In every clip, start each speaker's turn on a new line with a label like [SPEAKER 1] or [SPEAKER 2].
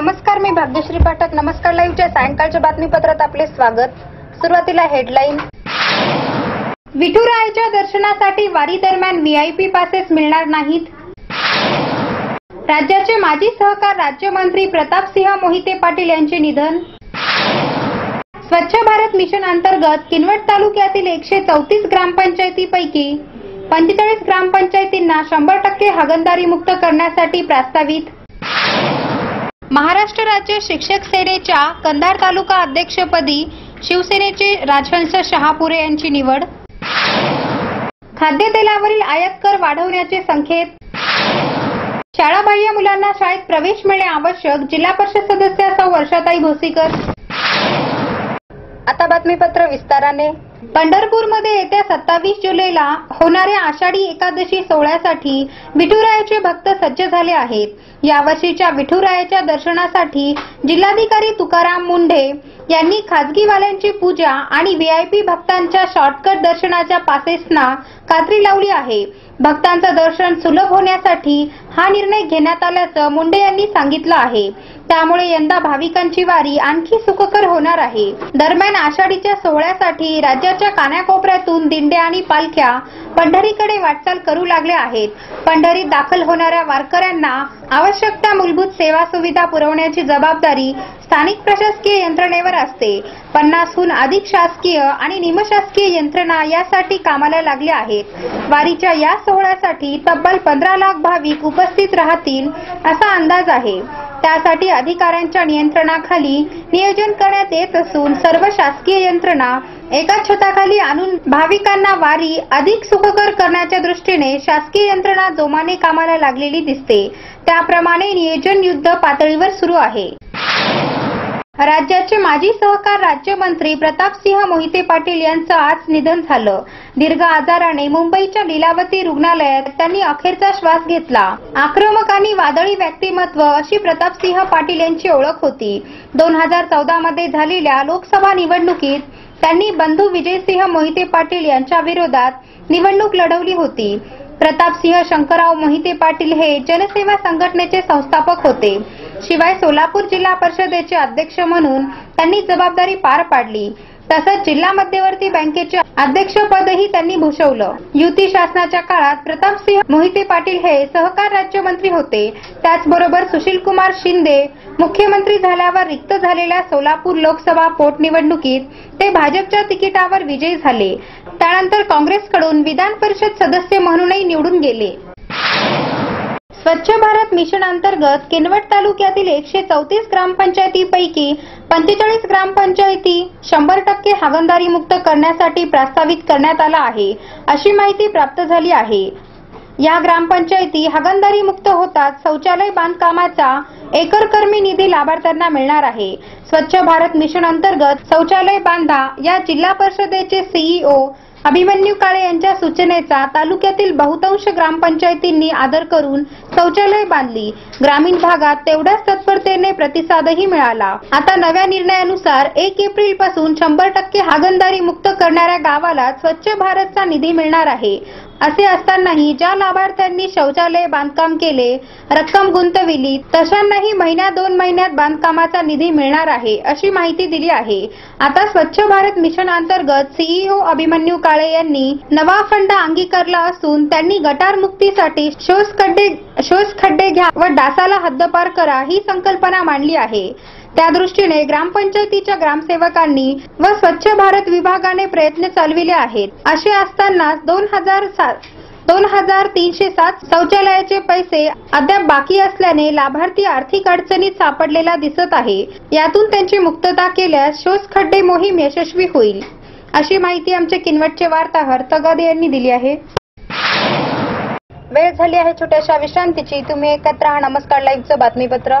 [SPEAKER 1] नमस्कार मी भाग्यश्री पाठक. नमस्कार लाईव्हच्या सायंकाळच्या बातमीपत्रात आपले स्वागत. सुरुवातीला हेडलाईन. विठुरायाच्या दर्शनासाठी वारी दरम्यान व्हीआयपी पासेस मिळणार नाहीत. राज्याचे माजी सहकार राज्यमंत्री प्रतापसिंह मोहिते पाटील यांचे निधन. स्वच्छ भारत मिशन अंतर्गत किनवट तालुक्यातील एकशे चौतीस ग्रामपंचायतीपैकी पंचेचाळीस ग्रामपंचायतींना शंभर टक्के हागणदारी मुक्त करण्यासाठी प्रस्तावित. महाराष्ट्र राज्य शिक्षक सेनेच्या कंधार तालुका अध्यक्षपदी शिवसेनेचे राजहंस शहापुरे यांची निवड. खाद्यतेलावरील आयात कर वाढवण्याचे संकेत. शाळाबाह्य मुलांना शाळेत प्रवेश मिळणे आवश्यक जिल्हा परिषद सदस्य सौ वर्षाताई भोसीकर आता बातमीपत्र विस्ताराने. पंढरपूरमध्ये येत्या सत्तावीस जुलैला होणाऱ्या आषाढी एकादशी सोहळ्यासाठी विठुरायाचे भक्त सज्ज झाले आहेत. यावर्षीच्या विठुरायाच्या दर्शनासाठी जिल्हाधिकारी तुकाराम मुंढे यांनी खाजगीवाल्यांची पूजा आणि व्हीआयपी भक्तांच्या शॉर्टकट दर्शनाच्या पासेसना कात्री लावली आहे. भक्तांचं दर्शन सुलभ होण्यासाठी हा निर्णय घेण्यात आल्याचं मुंडे यांनी सांगितलं आहे. त्यामुळे यंदा भाविकांची वारी आणखी सुखकर होणार आहे. दरम्यान आषाढीच्या सोहळ्यासाठी राज्य राज्याच्या कानाकोपऱ्यातून दिंड्या आणि पालख्या पंढरीकडे वाटचाल करू लागल्या आहेत. पंढरीत दाखल होणाऱ्या वारकऱ्यांना आवश्यक त्या मूलभूत सेवा सुविधा पुरवण्याची जबाबदारी स्थानिक प्रशासकीय यंत्रणेवर असते. पन्नासहून अधिक शासकीय आणि निमशासकीय यंत्रणा यासाठी कामाला लागल्या आहेत. वारीच्या या सोहळ्यासाठी तब्बल पंधरा लाख भाविक उपस्थित राहतील असा अंदाज आहे. त्यासाठी अधिकाऱ्यांच्या नियंत्रणाखाली नियोजन करण्यात येत असून सर्व शासकीय यंत्रणा एका छताखाली आणून भाविकांना वारी अधिक सुखकर करण्याच्या दृष्टीने शासकीय यंत्रणा जोमाने कामाला लागलेली दिसते. त्याप्रमाणे नियोजन युद्ध पातळीवर सुरू आहे. राज्याचे माजी सहकार राज्यमंत्री प्रतापसिंह मोहिते पाटील यांचं आज निधन झालं. दीर्घ आजाराने मुंबईच्या लीलावती रुग्णालयात त्यांनी अखेरचा श्वास घेतला. आक्रमक आणि वादळी व्यक्तिमत्व अशी प्रतापसिंह पाटील यांची ओळख होती. दोन हजार चौदा मध्ये झालेल्या लोकसभा निवडणुकीत त्यांनी बंधू विजयसिंह मोहिते पाटील यांच्या विरोधात निवडणूक लढवली होती. प्रतापसिंह शंकरराव मोहिते पाटील हे जनसेवा संघटनेचे संस्थापक होते. शिवाय सोलापूर जिल्हा परिषदेचे अध्यक्ष म्हणून त्यांनी जबाबदारी पार पाडली. तसंच जिल्हा मध्यवर्ती बँकेचे अध्यक्षपदही त्यांनी भूषवलं. युती शासनाच्या काळात प्रतापसिंह मोहिते पाटील हे सहकार राज्यमंत्री होते. त्याचबरोबर सुशीलकुमार शिंदे मुख्यमंत्री झाल्यावर रिक्त झालेल्या सोलापूर लोकसभा पोटनिवडणुकीत ते भाजपच्या तिकिटावर विजयी झाले. त्यानंतर काँग्रेसकडून विधान परिषद सदस्य म्हणूनही निवडून गेले. स्वच्छ भारत मिशन अंतर्गत किनवट तालुक्यातील एकशे चौतीस ग्रामपंचायतीपैकी पंचेचाळीस ग्रामपंचायती शंभर टक्के हागणदारी मुक्त करण्यासाठी प्रस्तावित करण्यात आला आहे अशी माहिती प्राप्त झाली आहे. या ग्रामपंचायती हागणदारी मुक्त होतात शौचालय बांधकामाचा एकरकर्मी निधी लाभार्थ्यांना मिळणार आहे. स्वच्छ भारत मिशन अंतर्गत शौचालय बांधा या जिल्हा परिषदेचे सीईओ अभिमन्यू काळे यांच्या सूचनेचा तालुक्यातील बहुतांश ग्रामपंचायतींनी आदर करून शौचालय बांधली. ग्रामीण भागात तेवढ्याच तत्परतेने प्रतिसादही मिळाला. आता नव्या निर्णयानुसार एक एप्रिलपासून शंभर टक्के हागणदारी मुक्त करणाऱ्या गावाला स्वच्छ भारतचा निधी मिळणार आहे. असे असतानाही ज्या लाभार्थ्यांनी शौचालय बांधकाम केले रक्कम गुंतविली तशांनाही महिन्या दोन महिन्यात बांधकामाचा निधी मिळणार आहे अशी माहिती दिली आहे. आता स्वच्छ भारत मिशन अंतर्गत सीईओ अभिमन्यू काळे यांनी नवा फंड अंगीकारला असून त्यांनी गटार मुक्तीसाठी शोष खड्डे शोष खड्डे घ्या व डासाला हद्दपार करा ही संकल्पना मांडली आहे. त्या दृष्टीने ग्रामपंचायतीच्या ग्रामसेवकांनी व स्वच्छ भारत विभागाने प्रयत्न चालविले आहेत. असे असताना दोन हजार सात दोन हजार तीनशे सात शौचालयाचे पैसे अद्याप बाकी असल्याने लाभार्थी आर्थिक अडचणीत सापडलेला दिसत आहे. यातून त्यांची मुक्तता केल्यास शोष खड्डे मोहीम यशस्वी होईल. अशी माहिती आमचे किनवटचे वार्ताहर तगादे यांनी दिली आहे. वेळ झाली आहे छोट्याशा विश्रांतीची. तुम्ही एकत्र नमस्कार. लाईव्हचं बातमीपत्र.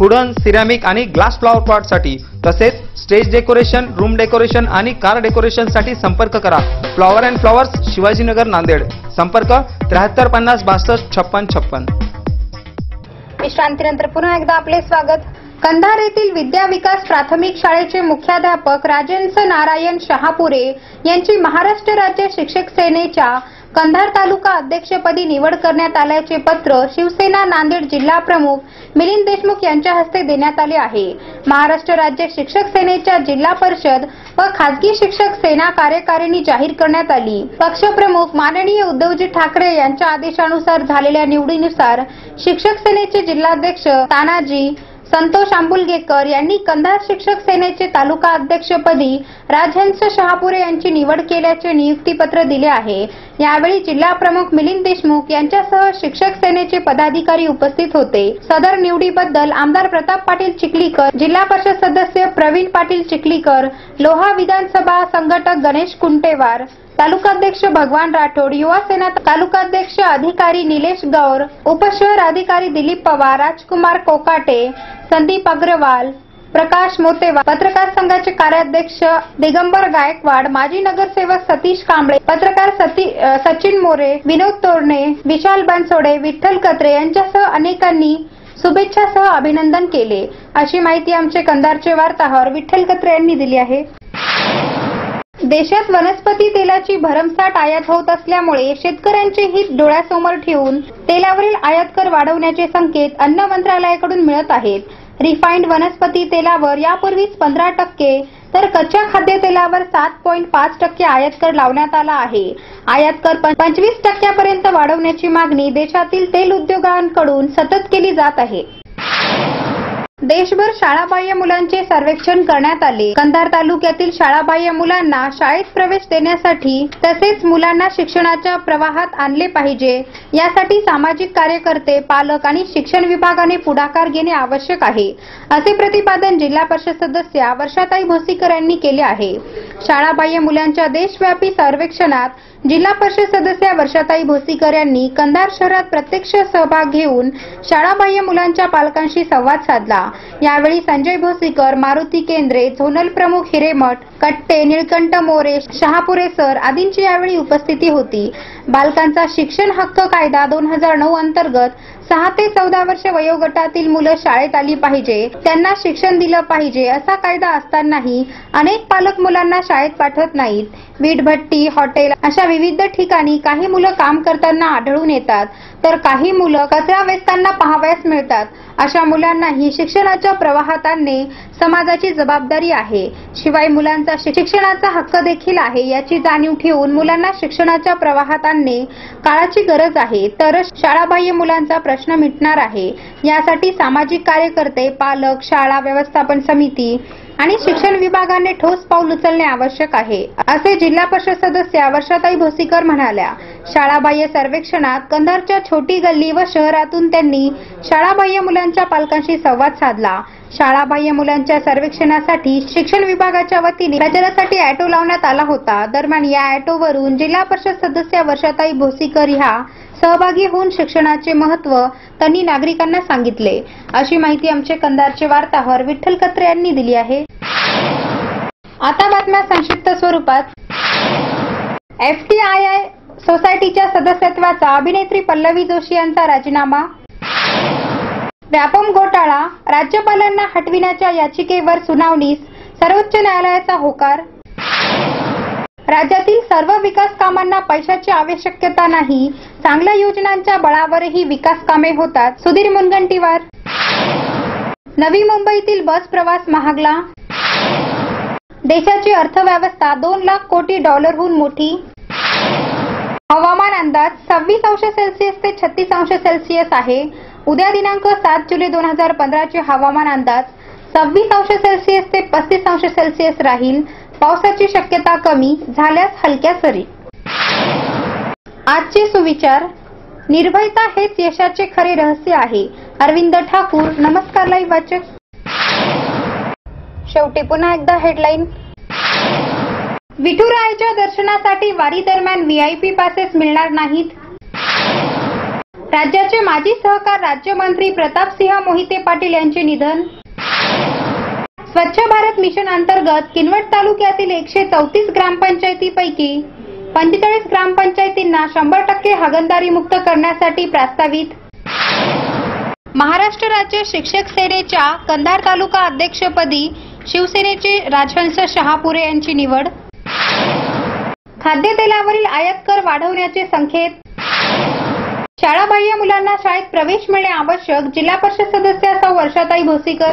[SPEAKER 2] Wooden ceramic आणि ग्लास फ्लॉवर पॉटसाठी. तसेच स्टेज डेकोरेशन रूम डेकोरेशन आणि कार डेकोरेशनसाठी संपर्क करा. Flower and flowers Shivajinagar Nanded. संपर्क त्र्याहत्तर पन्नास बासष्ट छप्पन छप्पन.
[SPEAKER 1] विश्रांतीनंतर पुन्हा एकदा आपले स्वागत. कंधार येथील विद्या विकास प्राथमिक शाळेचे मुख्याध्यापक राजेंद्र नारायण शहापुरे यांची महाराष्ट्र राज्य शिक्षक सेनेच्या कंधार तालुका अध्यक्षपदी निवड करण्यात आल्याचे पत्र शिवसेना नांदेड जिल्हा प्रमुख मिलिंद देशमुख यांच्या हस्ते देण्यात आले आहे. महाराष्ट्र राज्य शिक्षक सेनेच्या जिल्हा परिषद व खासगी शिक्षक सेना कार्यकारिणी जाहीर करण्यात आली. पक्षप्रमुख माननीय उद्धवजी ठाकरे यांच्या आदेशानुसार झालेल्या निवडीनुसार शिक्षक सेनेचे जिल्हाध्यक्ष तानाजी संतोष आंबुलगेकर यांनी कंधार शिक्षक सेनेचे तालुका अध्यक्षपदी राजहंस शहापुरे यांची निवड केल्याचे नियुक्तीपत्र दिले आहे. यावेळी जिल्हा प्रमुख मिलिंद देशमुख यांच्यासह शिक्षक सेनेचे पदाधिकारी उपस्थित होते. सदर निवडीबद्दल आमदार प्रताप पाटील चिखलीकर जिल्हा परिषद सदस्य प्रवीण पाटील चिखलीकर लोहा विधानसभा संघटक गणेश कुंटेवार तालुकाध्यक्ष भगवान राठोड युवा सेना तालुकाध्यक्ष अधिकारी निलेश गौर उपशहर अधिकारी दिलीप पवार राजकुमार कोकाटे संदीप अग्रवाल प्रकाश मोतेवा पत्रकार संघाचे कार्याध्यक्ष दिगंबर गायकवाड माजी नगरसेवक सतीश कांबळे पत्रकार सती सचिन मोरे विनोद तोरणे विशाल बनसोडे विठ्ठल कत्रे यांच्यासह अनेकांनी शुभेच्छासह अभिनंदन केले. अशी माहिती आमचे कंधारचे वार्ताहर विठ्ठल कत्रे यांनी दिली आहे. देशात वनस्पती तेलाची भरमसाठ आयात होत असल्यामुळे शेतकऱ्यांचे हित डोळ्यासमोर ठेवून तेलावरील आयात कर वाढवण्याचे संकेत अन्न मंत्रालयाकडून मिळत आहेत. रिफाईंड वनस्पती तेलावर यापूर्वीच पंधरा टक्के तर कच्च्या खाद्यतेलावर सात पॉईंट पाच टक्के आयात कर लावण्यात आला आहे. आयात कर पंचवीस टक्क्यापर्यंत वाढवण्याची मागणी देशातील तेल उद्योगांकडून सतत केली जात आहे. देशभर शाळाबाह्य मुलांचे सर्वेक्षण करण्यात आले. कंधार तालुक्यातील शाळाबाह्य मुलांना शाळेत प्रवेश देण्यासाठी तसेच मुलांना शिक्षणाच्या प्रवाहात आणले पाहिजे. यासाठी सामाजिक कार्यकर्ते पालक आणि शिक्षण विभागाने पुढाकार घेणे आवश्यक आहे. असे प्रतिपादन जिल्हा परिषद सदस्या वर्षाताई भोसीकर यांनी केले आहे. शाळाबाह्य मुलांच्या देशव्यापी सर्वेक्षणात जिल्हा परिषद सदस्या वर्षाताई भोसीकर यांनी कंधार शहरात प्रत्यक्ष सहभाग घेऊन शाळाबाह्य मुलांच्या पालकांशी संवाद साधला. यावेळी संजय भोसीकर मारुती केंद्रे झोनल प्रमुख हिरेमठ कट्टे निळकंठ मोरे शहापुरे सर आदींची यावेळी उपस्थिती होती. बालकांचा शिक्षण हक्क कायदा दोन हजार नऊ अंतर्गत सहा ते चौदा वर्ष वयोगटातील मुलं शाळेत आली पाहिजे. त्यांना शिक्षण दिलं पाहिजे असा कायदा असतानाही अनेक पालक मुलांना शाळेत पाठवत नाहीत. वीटभट्टी हॉटेल अशा विविध ठिकाणी काही मुलं काम करताना आढळून येतात. तर काही मुलं कचरा वेचताना पाहावयास मिळतात. अशा मुलांनाही शिक्षण शिक्षणाच्या प्रवाहात आणणे समाजाची जबाबदारी आहे. शिवाय मुलांचा शिक्षणाचा हक्क देखील आहे याची जाणीव ठेवून मुलांना शिक्षणाच्या प्रवाहात आणणे काळाची गरज आहे. तरच शाळाबाह्य मुलांचा प्रश्न मिटणार आहे. यासाठी सामाजिक कार्यकर्ते पालक शाळा व्यवस्थापन समिती आणि शिक्षण विभागाने ठोस पाऊल उचलणे आवश्यक आहे. असे जिल्हा परिषद सदस्या वर्षाताई भोसीकर म्हणाल्या शाळाबाह्य सर्वेक्षणात कंधारच्या छोटी गल्ली व शहरातून त्यांनी शाळाबाह्य मुलांच्या पालकांशी संवाद साधला. शाळाबाह्य मुलांच्या सर्वेक्षणासाठी शिक्षण विभाग विभागाच्या वतीने प्रचारासाठी ऑटो लावण्यात आला होता. दरम्यान या ऑटोवरून जिल्हा परिषद सदस्या वर्षाताई भोसीकर ह्या सहभागी होऊन शिक्षणाचे महत्त्व त्यांनी नागरिकांना सांगितले. अशी माहिती आमचे कंदारचे वार्ताहर विठ्ठल कत्रे यांनी दिली आहे. आता बातम्या संक्षिप्त स्वरूपात. एफ टी आय आय सोसायटीच्या सदस्यत्वाचा अभिनेत्री पल्लवी जोशी यांचा राजीनामा. व्यापम घोटाळा राज्यपालांना हटविण्याच्या याचिकेवर सुनावणीस सर्वोच्च न्यायालयाचा होकार. राज्यातील सर्व विकास कामांना पैशाची आवश्यकता नाही. चांगल्या योजनांच्या बळावरही विकास कामे होतात. सुधीर मुनगंटीवार. नवी मुंबईतील बस प्रवास महागला. देशाची अर्थव्यवस्था दोन लाख कोटी डॉलरहून मोठी. हवामान अंदाज सव्वीस अंश सेल्सिअस ते छत्तीस अंश सेल्सिअस आहे. उद्या दिनांक सात जुलै दोन हजार पंधराचे हवामान अंदाज सव्वीस अंश सेल्सिअस ते पस्तीस अंश सेल्सिअस राहील. पावसाची शक्यता कमी झाल्यास हलक्या सरी. आजचे सुविचार. निर्भयता हेच यशाचे खरे रहस्य आहे. अरविंद ठाकूर नमस्कार लाईव्ह वाचक. शेवटी पुन्हा एकदा हेडलाईन विठुरायाच्या दर्शनासाठी वारी दरम्यान व्हीआयपी पासेस मिळणार नाहीत. राज्याचे माजी सहकार राज्यमंत्री प्रतापसिंह मोहिते पाटील यांचे निधन. स्वच्छ भारत मिशन अंतर्गत किनवट तालुक्यातील एकशे चौतीस ग्रामपंचायतीपैकी पंचेचाळीस ग्रामपंचायतींना शंभर टक्के हागणदारी मुक्त करण्यासाठी प्रस्तावित. महाराष्ट्र राज्य शिक्षक सेनेच्या कंधार तालुका अध्यक्षपदी शिवसेनेचे राजहंस शहापुरे यांची निवड. खाद्यतेलावरील आयात कर वाढवण्याचे संकेत. शाळाबाह्य मुलांना शाळेत प्रवेश मिळणे आवश्यक जिल्हा परिषद सदस्य सौ वर्षाताई भोसीकर.